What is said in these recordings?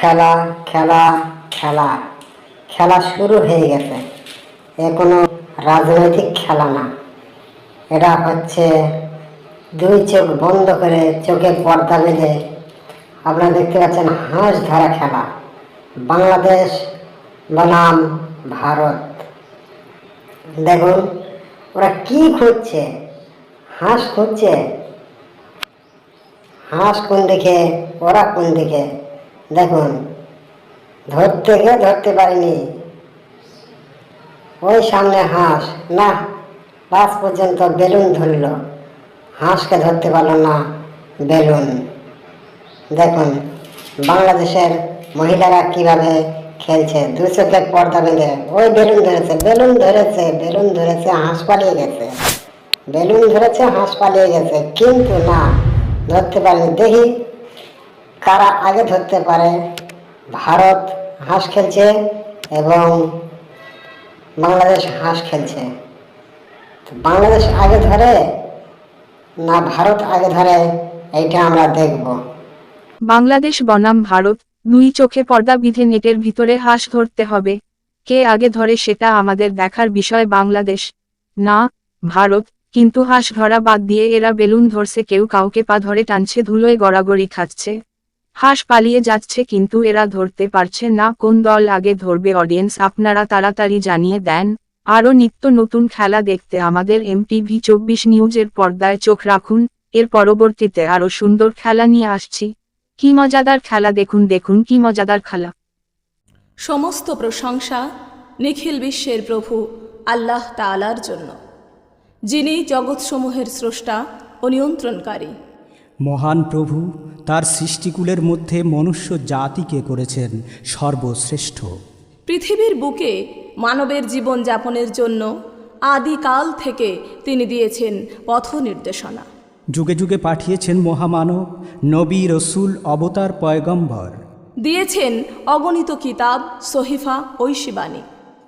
খেলা খেলা খেলা। খেলা শুরু হয়ে গেছে। এ কোনো রাজনৈতিক খেলা না। এটা হচ্ছে দুই চোখ বন্ধ করে চোখে পর্দা বেঁধে আপনারা দেখতে পাচ্ছেন হাঁস ধরা খেলা। বাংলাদেশ বনাম ভারত। দেখুন, ওরা কি খুঁজছে? হাঁস খুঁজছে? হাঁস কোন দিকে, ওরা কোন দিকে? দেখুন, ধরতে গিয়ে ধরতে পারিনি। ওই সামনে হাঁস, না লাস্ট পর্যন্ত বেলুন ধরল। হাঁসকে ধরতে পারল না, বেলুন। দেখুন, বাংলাদেশের মহিলারা কীভাবে খেলছে দু চোখের পর্দা বেঁধে, ওই বেলুন ধরেছে বেলুন ধরেছে বেলুন ধরেছে, হাঁস পালিয়ে গেছে। বেলুন ধরেছে, হাঁস পালিয়ে গেছে, কিন্তু না, ধরতে পারেনি। দেখি কারা আগে ধরতে পারে। ভারত হাঁস খেলছে এবং বাংলাদেশ হাঁস খেলছে। বাংলাদেশ আগে ধরে না ভারত আগে ধরে, এইটা আমরা দেখব। বাংলাদেশ বনাম ভারত, দুই চোখে পর্দা বিধে নেটের ভিতরে হাঁস ধরতে হবে। কে আগে ধরে সেটা আমাদের দেখার বিষয় বাংলাদেশ। না, ভারত, কিন্তু হাঁস ধরা বাদ দিয়ে এরা বেলুন ধরছে, কেউ কাউকে পা ধরে টানছে, ধুলোয় গড়াগড়ি খাচ্ছে। হাঁস পালিয়ে যাচ্ছে কিন্তু এরা ধরতে পারছে না, কোন দল আগে ধরবে অডিয়েন্স আপনারা তাড়াতাড়ি জানিয়ে দেন। আরও নিত্য নতুন খেলা দেখতে আমাদের এমটিভি চব্বিশ নিউজের পর্দায় চোখ রাখুন, এর পরবর্তীতে আরও সুন্দর খেলা নিয়ে আসছি। কি মজাদার খেলা দেখুন দেখুন কি মজাদার খেলা। সমস্ত প্রশংসা নিখিল বিশ্বের প্রভু আল্লাহ তাআলার জন্য, যিনি জগৎসমূহের স্রষ্টা ও নিয়ন্ত্রণকারী। মহান প্রভু তার সৃষ্টিকুলের মধ্যে মনুষ্য জাতিকে করেছেন সর্বশ্রেষ্ঠ। পৃথিবীর বুকে মানবের জীবন যাপনের জন্য আদিকাল থেকে তিনি দিয়েছেন পথ নির্দেশনা যুগে যুগে পাঠিয়েছেন মহামানব নবী রসুল অবতার পয়গম্বর। দিয়েছেন অগণিত কিতাব সহিফা ঐশিবাণী।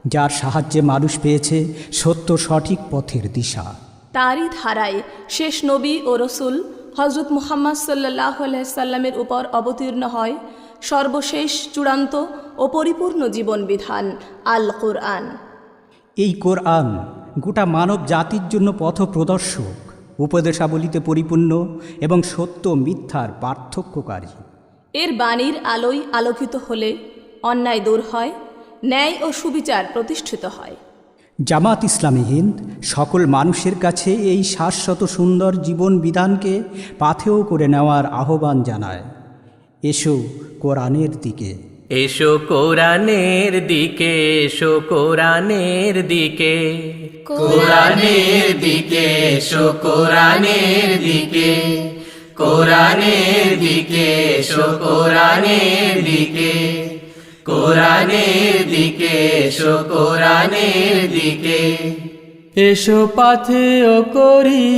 যার সাহায্যে মানুষ পেয়েছে সত্য সঠিক পথের দিশা। তারই ধারায় শেষ নবী ও রসুল হজরত মুহাম্মদ সাল্লাহ সাল্লামের উপর অবতীর্ণ হয় সর্বশেষ চূড়ান্ত ও পরিপূর্ণ জীবন বিধান আল কোরআন এই কোরআন গোটা মানব জাতির জন্য পথ প্রদর্শক উপদেশাবলিতে পরিপূর্ণ এবং সত্য মিথ্যার পার্থক্যকারী। এর বাণীর আলোয় আলোকিত হলে অন্যায় দূর হয় ন্যায় ও সুবিচার প্রতিষ্ঠিত হয়। জামাত ইসলামী হিন্দ সকল মানুষের কাছে এই শাশ্বত সুন্দর জীবন বিধানকে পাথেয় করে নেওয়ার আহ্বান জানায়। এসো কোরআনের দিকে। এসো কোরআনের দিকে এসো কোরআনের দিকে। কোরআনের দিকে এসো কোরআনের দিকে। কোরআনের দিকে এসো কোরআনের দিকে। কোরআনের দিকে এসো কোরআনের দিকে। এসো পাথেও করি।